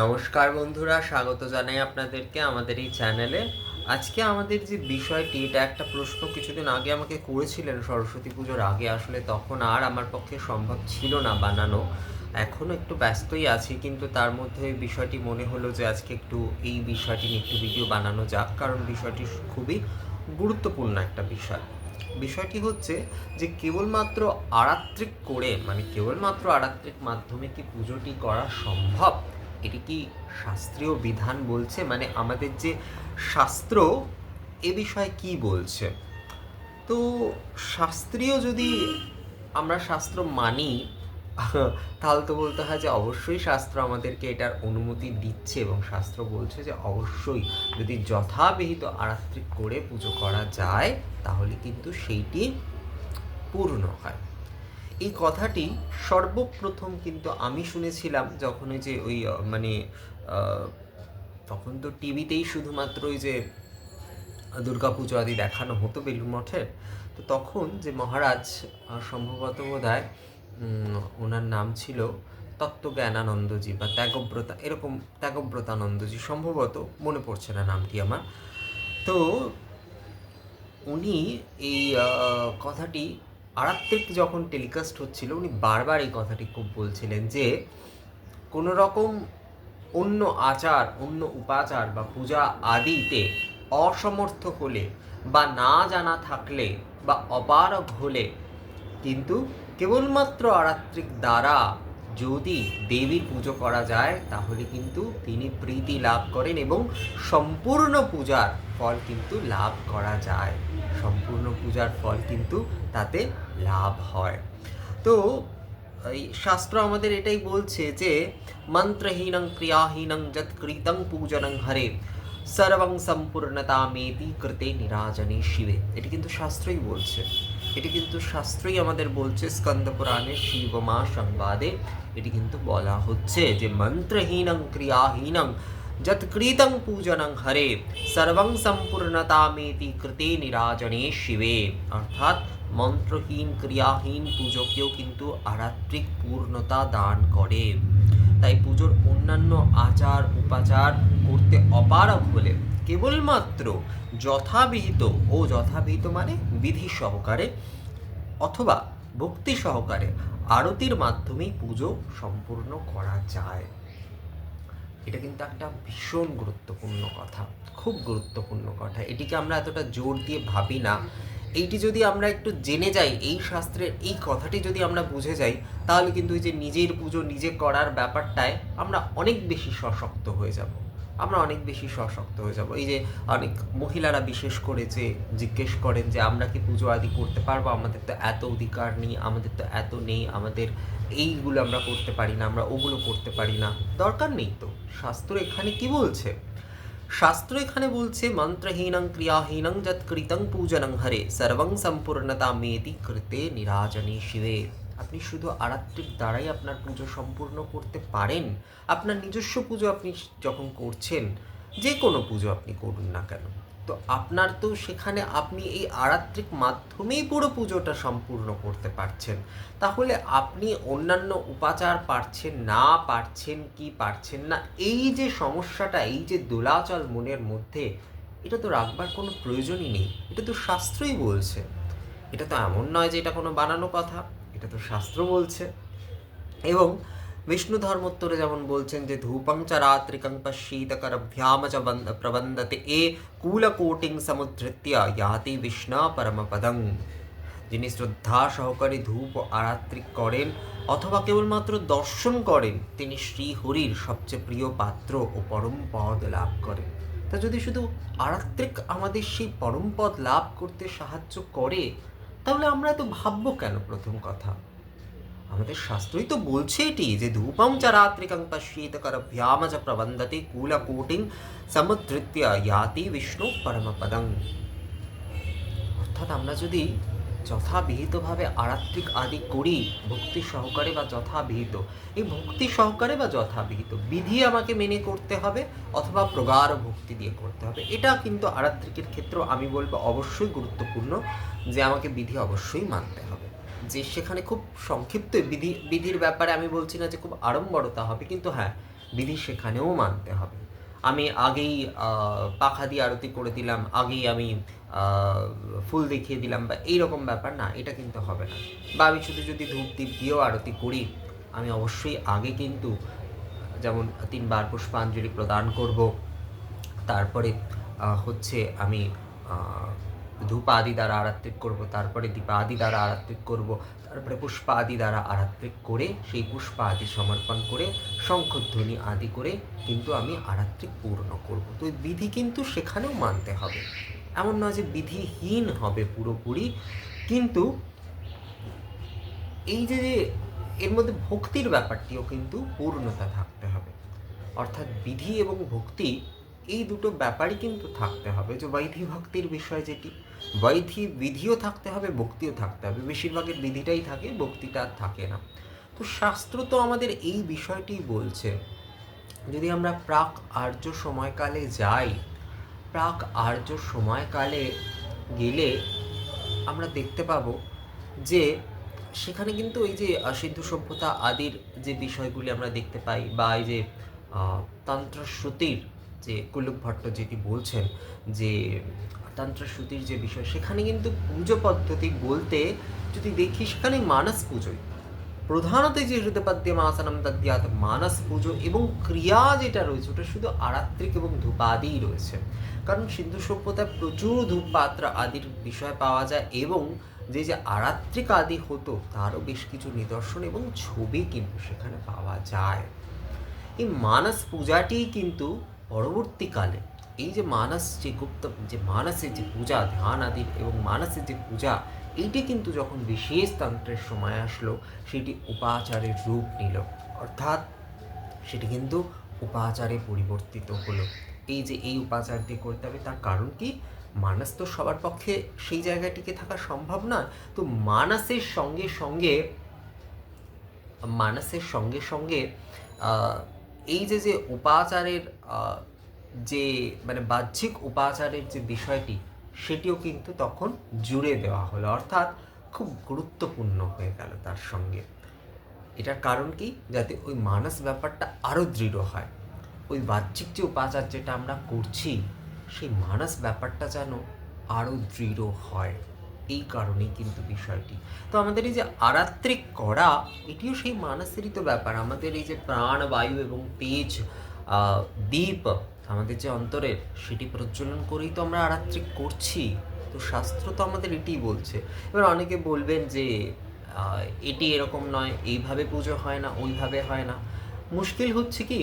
নমস্কার বন্ধুরা, স্বাগত জানাই আপনাদেরকে আমাদের এই চ্যানেলে। আজকে আমাদের যে বিষয়টি, এটা একটা প্রশ্ন কিছুদিন আগে আমাকে করেছিলেন, সরস্বতী পুজোর আগে। আসলে তখন আর আমার পক্ষে সম্ভব ছিল না বানানো। এখনও একটু ব্যস্তই আছি, কিন্তু তার মধ্যে এই বিষয়টি মনে হলো যে আজকে একটু এই বিষয়টি নিয়ে একটু ভিডিও বানানো যাক, কারণ বিষয়টি খুবই গুরুত্বপূর্ণ একটা বিষয়। বিষয়টি হচ্ছে যে কেবলমাত্র আরাত্রিক করে মানে কেবলমাত্র আরাত্রিক মাধ্যমে কি পুজোটি করা সম্ভব? এটি কি শাস্ত্রীয় বিধান বলছে? মানে আমাদের যে শাস্ত্র, এ বিষয়ে কি বলছে? তো শাস্ত্রীয় যদি আমরা শাস্ত্র মানি, তাহলে তো বলতে হয় যে অবশ্যই শাস্ত্র আমাদেরকে এটার অনুমতি দিচ্ছে এবং শাস্ত্র বলছে যে অবশ্যই যদি যথাবিহিত আরাত্রিক করে পুজো করা যায়, তাহলে কিন্তু সেইটি পূর্ণ হয়। এই কথাটি সর্বপ্রথম কিন্তু আমি শুনেছিলাম যখন ওই যে ওই মানে তখন তো টিভিতেই শুধুমাত্র ওই যে দুর্গাপুজো আদি দেখানো হতো বেলুর মঠের। তো তখন যে মহারাজ সম্ভবত বোধ হয় ওনার নাম ছিল তত্ত্বজ্ঞানানন্দজি বা ত্যাগব্রতা এরকম ত্যাগব্রতানন্দজি সম্ভবত মনে পড়ছে না নামটি আমার। তো উনি এই আহ, আরাত্রিক যখন টেলিকাস্ট হচ্ছিল, উনি বারবার এই কথাটি খুব বলছিলেন যে কোনো রকম অন্য আচার, অন্য উপাচার বা পূজা আদিতে অসমর্থ হলে বা না জানা থাকলে বা অপারগ হলে কিন্তু কেবলমাত্র আরাত্রিক দ্বারা যদি দেবীর পুজো করা যায়, তাহলে কিন্তু তিনি প্রীতি লাভ করেন এবং সম্পূর্ণ পূজার ফল কিন্তু লাভ করা যায়। সম্পূর্ণ পূজার ফল কিন্তু তাতে লাভ হয়। তো, এই শাস্ত্র আমাদের এটাই বলছে যে, মন্ত্রহীনং ক্রিয়াহীনং যৎ কৃতং পূজনং হরে, সর্বং সম্পূর্ণতা মেতি কৃতে নিরাজনে শিবে। এটি কিন্তু শাস্ত্রই বলছে। এটি কিন্তু শাস্ত্রই আমাদের বলছে, স্কন্দ পুরাণে শিবমা সংবাদে এটি কিন্তু বলা হচ্ছে যে, মন্ত্রহীনং ক্রিয়াহীনং যৎকৃতং পূজনং হরে সর্বং সম্পূর্ণতামেতি কৃতে নিরাজনে শিবে অর্থাৎ মন্ত্রহীন ক্রিয়াহীন পুজোকেও কিন্তু আরাত্রিক পূর্ণতা দান করে তাই পুজোর অন্যান্য আচার, উপাচার করতে অপারগ হলে কেবলমাত্র যথাবিহিত ও যথাবিহিত মানে বিধি সহকারে অথবা ভক্তি সহকারে আরতির মাধ্যমেই পুজো সম্পূর্ণ করা যায়। এটা কিন্তু একটা ভীষণ গুরুত্বপূর্ণ কথা, খুব গুরুত্বপূর্ণ কথা। এটিকে আমরা এতটা জোর দিয়ে ভাবি না। এইটি যদি আমরা একটু জেনে যাই, এই শাস্ত্রের এই কথাটি যদি আমরা বুঝে যাই, তাহলে কিন্তু ওই যে নিজের পুজো নিজে করার ব্যাপারটায় আমরা অনেক বেশি সশক্ত হয়ে যাব। আমরা অনেক বেশি সশক্ত হয়ে যাব। এই যে অনেক মহিলারা বিশেষ করে যে জিজ্ঞেস করেন যে, আমরা কি পুজো আদি করতে পারব? আমাদের তো এত অধিকার নেই, আমাদের তো এত নেই, আমাদের এইগুলো আমরা করতে পারি না, আমরা ওগুলো করতে পারি না। দরকার নেই তো। শাস্ত্র এখানে কি বলছে? শাস্ত্র এখানে বলছে, মন্ত্রহীনং ক্রিয়াহীনং যৎ কৃতং পূজনং হরে, সর্বং সম্পূর্ণতা মেতি কৃতে নিরাজনে শিবে। আপনি শুধু আরাত্রিক দ্বারাই আপনার পুজো সম্পূর্ণ করতে পারেন, আপনার নিজস্ব পুজো আপনি যখন করছেন, যে কোনো পুজো আপনি করুন না কেন। তো আপনার তো সেখানে আপনি এই আরাত্রিক মাধ্যমেই পুরো পুজোটা সম্পূর্ণ করতে পারছেন। তাহলে আপনি অন্যান্য উপাচার পারছেন না, পারছেন কি পারছেন না, এই যে সমস্যাটা, এই যে দোলাচল মনের মধ্যে, এটা তো রাখবার কোনো প্রয়োজনই নেই। এটা তো শাস্ত্রই বলছে। এটা তো এমন নয় যে এটা কোনো বানানো কথা। এটা তো শাস্ত্র বলছে। এবং বিষ্ণু ধর্মোত্তরে যেমন বলছেন যে, ধূপং চ রাত্রিকং পশ্যীতকরভ্যাম চ বন্দ- প্রবন্দতে এ কুলকোটিং সমুদ্ধৃত্য ইয়াতি বিষ্ণা পরমপদং। যিনি শ্রদ্ধা সহকারে ধূপ আরাত্রিক করেন অথবা কেবলমাত্র দর্শন করেন, তিনি শ্রীহরির সবচেয়ে প্রিয় পাত্র ও পরম পদ লাভ করেন। তা যদি শুধু আরাত্রিক আমাদের সেই পরম পদ লাভ করতে সাহায্য করে তাহলে আমরা তো ভাববো কেন প্রথম কথা? আমাদের শাস্ত্রই তো বলছে এটি যে ধূপম চ রাত্রিকং পশ্যেত কর ভ্যাম চ প্রবন্দতে কুলকোটিং সমুদ্ধৃত্য ইয়াতি বিষ্ণু পরমপদং। অর্থাৎ আমরা যদি যথাবিহিতভাবে আরাত্রিক আদি করি, ভক্তি সহকারে বা যথাবিহিত। এই ভক্তি সহকারে বা যথাবিহিত বিধি আমাকে মেনে করতে হবে অথবা প্রগাঢ় ভক্তি দিয়ে করতে হবে। এটা কিন্তু আরাত্রিকের ক্ষেত্রেও আমি বলব অবশ্যই গুরুত্বপূর্ণ যে আমাকে বিধি অবশ্যই মানতে হবে। যে সেখানে খুব সংক্ষিপ্ত বিধি, বিধির ব্যাপারে আমি বলছি না যে খুব আড়ম্বরতা হবে, কিন্তু হ্যাঁ বিধি সেখানেও মানতে হবে। আমি আগেই পাখা দিয়ে আরতি করে দিলাম আগেই আমি ফুল দেখিয়ে দিলাম বা এইরকম ব্যাপার না এটা কিন্তু হবে না। বা আমি শুধু যদি ধূপ দ্বীপ দিয়েও আরতি করি আমি অবশ্যই আগে কিন্তু যেমন তিনবার পুষ্পাঞ্জলি প্রদান করব তারপরে হচ্ছে আমি আহ, ধূপ আদি দ্বারা আরাত্রিক করব তারপরে দীপাদি দ্বারা আরাত্রিক করব তারপরে পুষ্পা আদি দ্বারা আরাত্রিক করে, সেই পুষ্পা আদি সমর্পণ করে, শঙ্খধ্বনি আদি করে কিন্তু আমি আরাত্রিক পূর্ণ করব। তো বিধি কিন্তু সেখানেও মানতে হবে। এমন নয় যে বিধিহীন হবে পুরোপুরি, কিন্তু এই যে যে এর মধ্যে ভক্তির ব্যাপারটিও কিন্তু পূর্ণতা থাকতে হবে। অর্থাৎ বিধি এবং ভক্তি এই দুটো ব্যাপারই কিন্তু থাকতে হবে। যে বৈধি ভক্তির বিষয় যেটি, বৈধি বিধিও থাকতে হবে, ভক্তিও থাকতে হবে। বেশিরভাগের বিধিটাই থাকে, ভক্তিটা আর থাকে না। তো শাস্ত্র তো আমাদের এই বিষয়টি বলছে, যদি আমরা প্রাক আর্য সময়কালে যাই, প্রাক আর্য সময়কালে গেলে আমরা দেখতে পাবো যে সেখানে কিন্তু এই যে সিন্ধু সভ্যতা আদির যে বিষয়গুলি আমরা দেখতে পাই বা এই যে তন্ত্রশ্রুতির যে কুলুক ভট্ট যেটি বলছেন যে তন্ত্রশ্রুতির যে বিষয়, সেখানে কিন্তু পুজো পদ্ধতি বলতে যদি দেখি সেখানে মানস পুজোই প্রধানত যে হৃদপাদ্যম আসানম তদ্যাত মানস পুজো এবং ক্রিয়া যেটা রয়েছে, ওটা শুধু আরাত্রিক এবং ধূপাদিই রয়েছে। কারণ সিন্ধু সভ্যতায় প্রচুর ধূপপাত্র আদির বিষয় পাওয়া যায় এবং যে যে আরাত্রিক আদি হতো, তারও বেশ কিছু নিদর্শন এবং ছবি কিন্তু সেখানে পাওয়া যায়। এই মানস পূজাটি কিন্তু পরবর্তীকালে এই যে মানস যে গুপ্ত, যে মানসের যে পূজা, ধ্যান আদি এবং মানসের যে পূজা, এইটি কিন্তু যখন বিশেষ তন্ত্রের সময় আসলো, সেটি উপাচারের রূপ নিল। অর্থাৎ সেটি কিন্তু উপাচারে পরিবর্তিত হলো। এই যে এই উপাচারটি করতে হবে, তার কারণ কি? মানস তো সবার পক্ষে সেই জায়গাটিকে থাকা সম্ভব নয়। তো মানসের সঙ্গে সঙ্গে, মানসের সঙ্গে সঙ্গে এই যে যে উপাচারের যে মানে বাহ্যিক উপাচারের যে বিষয়টি, সেটিও কিন্তু তখন জুড়ে দেওয়া হলো। অর্থাৎ খুব গুরুত্বপূর্ণ হয়ে গেল তার সঙ্গে। এটার কারণ কি? যাতে ওই মানস ব্যাপারটা আরও দৃঢ় হয়। ওই বাহ্যিক যে উপাচার যেটা আমরা করছি, সেই মানস ব্যাপারটা যেন আরও দৃঢ় হয়। এই কারণেই কিন্তু বিষয়টি। তো আমাদের এই যে আরাত্রিক করা, এটিও সেই মানসেরই তো ব্যাপার। আমাদের এই যে প্রাণ, বায়ু এবং তেজ দীপ আমাদের যে অন্তরের সেটি প্রজ্বলন করেই তো আমরা আরাত্রিক করছি। তো শাস্ত্র তো আমাদের এটিই বলছে। এবার অনেকে বলবেন যে এটি এরকম নয়, এইভাবে পুজো হয় না, ওইভাবে হয় না। মুশকিল হচ্ছে কি,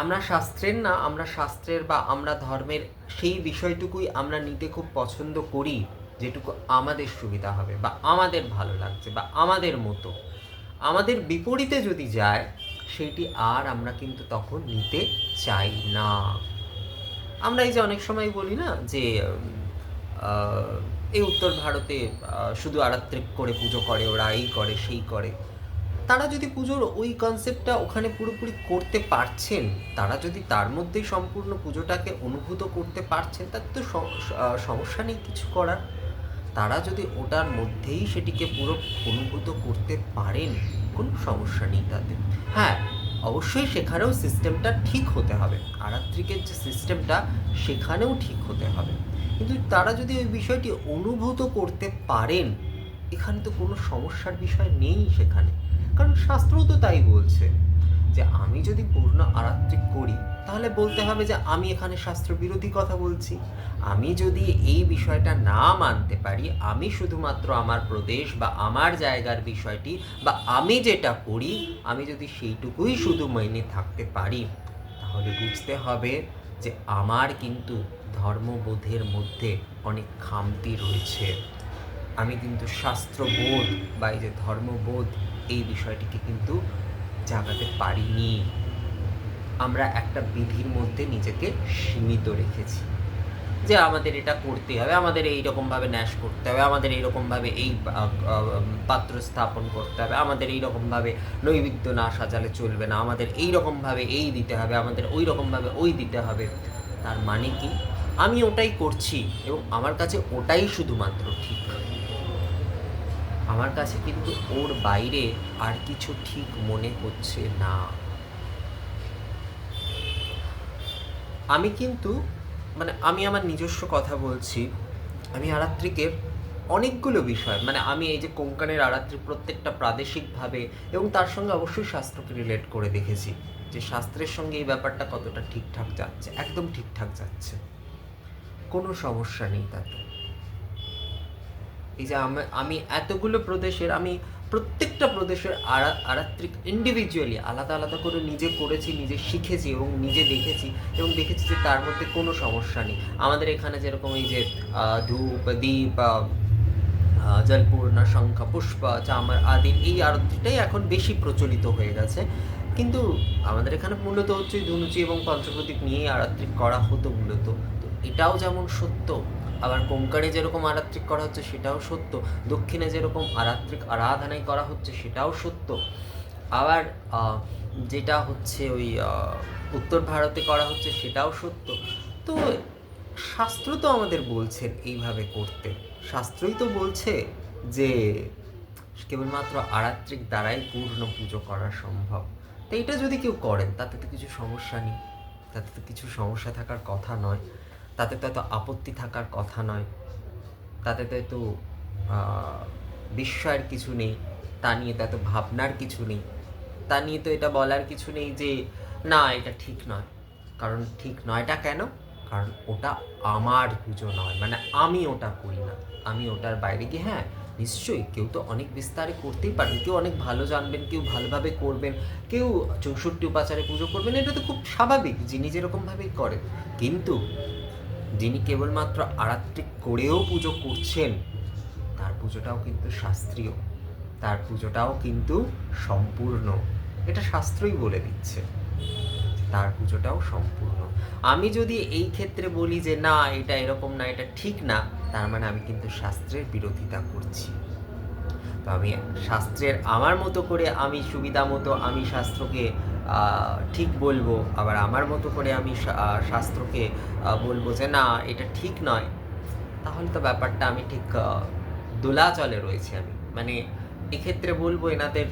আমরা শাস্ত্রের না, আমরা শাস্ত্রের বা আমরা ধর্মের সেই বিষয়টুকুই আমরা নিতে খুব পছন্দ করি। যেটুকু আমাদের সুবিধা হবে বা আমাদের ভালো লাগছে বা আমাদের মতো। আমাদের বিপরীতে যদি যায়, সেটি আর আমরা কিন্তু তখন নিতে চাই না। আমরা এই যে অনেক সময় বলি না যে এই উত্তর ভারতে শুধু আরাত্রিক করে পুজো করে, ওরা এই করে, সেই করে। তারা যদি পুজোর ওই কনসেপ্টটা ওখানে পুরোপুরি করতে পারছেন, তারা যদি তার মধ্যেই সম্পূর্ণ পুজোটাকে অনুভূত করতে পারছেন তার তো সমস্যা নেই কিছু করার। তারা যদি ওটার মধ্যেই সেটিকে পুরো অনুভূত করতে পারেন, কোনো সমস্যা নেই তাতে হ্যাঁ অবশ্যই সেখানেও সিস্টেমটা ঠিক হতে হবে। আরাত্রিকের যে সিস্টেমটা, সেখানেও ঠিক হতে হবে। কিন্তু তারা যদি ওই বিষয়টি অনুভূত করতে পারেন, এখানে তো কোনো সমস্যার বিষয় নেই সেখানে। কারণ শাস্ত্রও তো তাই বলছে যে, আমি যদি পূর্ণ আরাত্রিক করি তাহলে বলতে হবে যে আমি এখানে শাস্ত্র বিরোধী কথা বলছি। আমি যদি এই বিষয়টা না মানতে পারি, আমি শুধুমাত্র আমার প্রদেশ বা আমার জায়গার বিষয়টি বা আমি যেটা করি, আমি যদি সেইটুকুই শুধু মেনে থাকতে পারি, তাহলে বুঝতে হবে যে আমার কিন্তু ধর্মবোধের মধ্যে অনেক খামতি রয়েছে। আমি কিন্তু শাস্ত্রবোধ বা এই যে ধর্মবোধ, এই বিষয়টিকে কিন্তু জাগাতে পারিনি। আমরা একটা বিধির মধ্যে নিজেকে সীমিত রেখেছি। যে আমাদের এটা করতে হবে, আমাদের এই রকমভাবে ন্যাস করতে হবে, আমাদের এই রকমভাবে এই পাত্র স্থাপন করতে হবে, আমাদের এই রকমভাবে নৈবেদ্য না সাজালে চলবে না, আমাদের এই রকমভাবে এই দিতে হবে, আমাদের ওই রকমভাবে ওই দিতে হবে। তার মানে কি? আমি ওটাই করছি এবং আমার কাছে ওটাই শুধুমাত্র ঠিক। আমার কাছে কিন্তু ওর বাইরে আর কিছু ঠিক মনে হচ্ছে না। আমি কিন্তু মানে আমি আমার নিজস্ব কথা বলছি, আমি আরাত্রিকের অনেকগুলো বিষয় মানে আমি এই যে কোঙ্কানের আরাত্রি প্রত্যেকটা প্রাদেশিকভাবে এবং তার সঙ্গে অবশ্যই শাস্ত্রকে রিলেট করে দেখেছি, যে শাস্ত্রের সঙ্গে এই ব্যাপারটা কতটা ঠিকঠাক যাচ্ছে, একদম ঠিকঠাক যাচ্ছে। কোনো সমস্যা নেই তাতে। এই যে আমি- আমি এতগুলো প্রদেশের, আমি প্রত্যেকটা প্রদেশের আরা- আরাত্রিক ইন্ডিভিজুয়ালি আলাদা আলাদা করে নিজে করেছি, নিজে শিখেছি এবং নিজে দেখেছি এবং দেখেছি যে তার মধ্যে কোনো সমস্যা নেই। আমাদের এখানে যেরকম এই যে ধূপ, দীপ জলপূর্ণা, শঙ্খ, পুষ্প চামার আদি এই আরতিটাই এখন বেশি প্রচলিত হয়ে গেছে। কিন্তু আমাদের এখানে মূলত হচ্ছে ধনুচি এবং পঞ্চপ্রদীপ নিয়েই আরাত্রিক করা হতো মূলত। তো এটাও যেমন সত্য আবার কোঙ্কারে যেরকম আরাত্রিক করা হচ্ছে সেটাও সত্য, দক্ষিণে যেরকম আরাত্রিক আরাধনাই করা হচ্ছে সেটাও সত্য। আবার যেটা হচ্ছে ওই উত্তর ভারতে করা হচ্ছে সেটাও সত্য। তো শাস্ত্র তো আমাদের বলছেন এইভাবে করতে। শাস্ত্রই তো বলছে যে কেবলমাত্র আরাত্রিক দ্বারাই পূর্ণ পুজো করা সম্ভব। তো এটা যদি কেউ করেন, তাতে তো কিছু সমস্যা নেই। তাতে তো কিছু সমস্যা থাকার কথা নয়। তাতে তো এত আপত্তি থাকার কথা নয়। তাতে তো এত বিস্ময়ের কিছু নেই। তা নিয়ে তো এত ভাবনার কিছু নেই। তা নিয়ে তো এটা বলার কিছু নেই যে, না, এটা ঠিক নয়। কারণ ঠিক নয়টা কেন? কারণ ওটা আমার পুজো নয়। মানে আমি ওটা করি না। আমি ওটার বাইরে গিয়ে হ্যাঁ নিশ্চয়ই কেউ তো অনেক বিস্তারে করতেই পারেন কেউ অনেক ভালো জানবেন, কেউ ভালোভাবে করবেন। কেউ চৌষট্টি উপাচারে পুজো করবেন। এটা তো খুব স্বাভাবিক। যিনি যেরকমভাবেই করেন। কিন্তু যিনি কেবলমাত্র আরাত্রিক করেও পুজো করছেন, তার পুজোটাও কিন্তু শাস্ত্রীয়। তার পুজোটাও কিন্তু সম্পূর্ণ। এটা শাস্ত্রই বলে দিচ্ছে। তার পুজোটাও সম্পূর্ণ। আমি যদি এই ক্ষেত্রে বলি যে, না, এটা এরকম না, এটা ঠিক না, তার মানে আমি কিন্তু শাস্ত্রের বিরোধিতা করছি। তো আমি শাস্ত্রের আমার মতো করে আমি সুবিধা মতো আমি শাস্ত্রকে ঠিক বলব। আবার আমার মতো করে আমি শাস্ত্রকে বলব যে, না, এটা ঠিক নয়। তাহলে তো ব্যাপারটা আমি ঠিক দোলাচলে রয়েছে আমি। মানে এক্ষেত্রে বলব এনাদের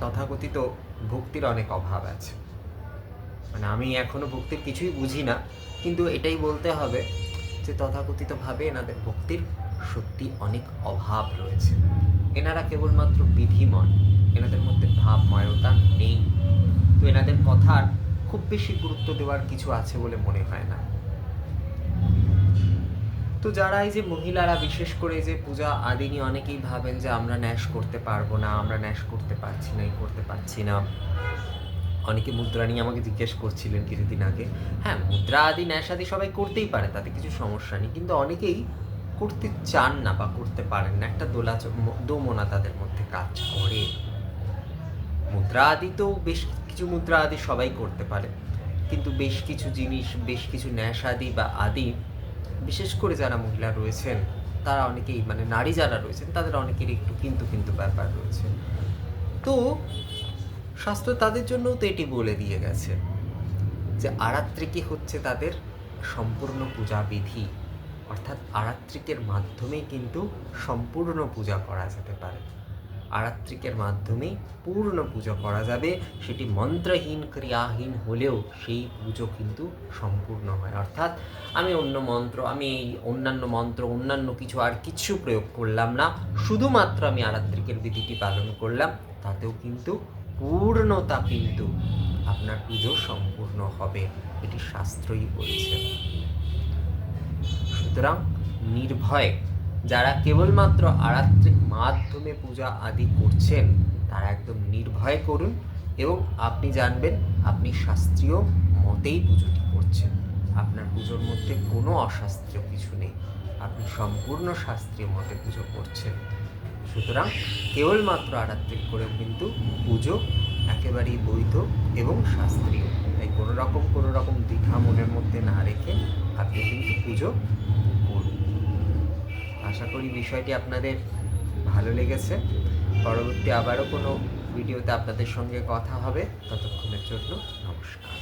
তথাকথিত ভক্তির অনেক অভাব আছে। মানে আমি এখনও ভক্তির কিছুই বুঝি না, কিন্তু এটাই বলতে হবে যে, তথাকথিতভাবে এনাদের ভক্তির সত্যি অনেক অভাব রয়েছে। এনারা কেবলমাত্র বিধিময় এনাদের মধ্যে ভাবময়তা নেই। তো এনাদের কথার খুব বেশি গুরুত্ব দেওয়ার কিছু আছে বলে মনে হয় না। তো যারা এই যে মহিলারা, বিশেষ করে যে পূজা আদি নিয়ে অনেকেই ভাবেন যে আমরা ন্যাশ করতে পারব না, আমরা ন্যাশ করতে পারছি না, এই করতে পারছি না। অনেকে মুদ্রা নিয়ে আমাকে জিজ্ঞেস করছিলেন কিছুদিন আগে হ্যাঁ মুদ্রা আদি ন্যাশ আদি সবাই করতেই পারে, তাতে কিছু সমস্যা নেই। কিন্তু অনেকেই করতে চান না বা করতে পারেন না। একটা দোলা দোমনা তাদের মধ্যে কাজ করে। মুদ্রা আদি তো বেশ কিছু মুদ্রা আদি সবাই করতে পারে। কিন্তু বেশ কিছু জিনিস, বেশ কিছু ন্যাশ আদি বা আদি, বিশেষ করে যারা মহিলা রয়েছেন, তারা অনেকেই মানে নারী যারা রয়েছেন, তাদের অনেকের একটু কিন্তু কিন্তু ব্যাপার রয়েছে। তো শাস্ত্র তাদের জন্যও তো এটি বলে দিয়ে গেছে যে আরাত্রিকই হচ্ছে তাদের সম্পূর্ণ পূজা বিধি। অর্থাৎ আরাত্রিকের মাধ্যমেই কিন্তু সম্পূর্ণ পূজা করা যেতে পারে। আরাত্রিকের মাধ্যমেই পূর্ণ পুজো করা যাবে। সেটি মন্ত্রহীন, ক্রিয়াহীন হলেও সেই পুজো কিন্তু সম্পূর্ণ হয়। অর্থাৎ আমি অন্য মন্ত্র, আমি অন্যান্য মন্ত্র, অন্যান্য কিছু আর কিছু প্রয়োগ করলাম না। শুধুমাত্র আমি আরাত্রিকের বিধিটি পালন করলাম, তাতেও কিন্তু পূর্ণতা কিন্তু আপনার পুজো সম্পূর্ণ হবে। এটি শাস্ত্রই বলছে। সুতরাং নির্ভয়ে যারা কেবলমাত্র আরাত্রিক মাধ্যমে পূজা আদি করছেন, তারা একদম নির্ভয় করুন এবং আপনি জানবেন, আপনি শাস্ত্রীয় মতেই পুজোটি করছেন। আপনার পুজোর মধ্যে কোনো অশাস্ত্রীয় কিছু নেই। আপনি সম্পূর্ণ শাস্ত্রীয় মতে পুজো করছেন। সুতরাং কেবলমাত্র আরাত্রিক করে কিন্তু পুজো একেবারেই বৈধ এবং শাস্ত্রীয়। তাই কোনো রকম কোনো রকম দ্বিধা মনের মধ্যে না রেখে আপনি কিন্তু পুজো আশা করি বিষয়টি আপনাদের ভালো লেগেছে। পরবর্তী আবারও কোনো ভিডিওতে আপনাদের সঙ্গে কথা হবে। ততক্ষণের জন্য নমস্কার।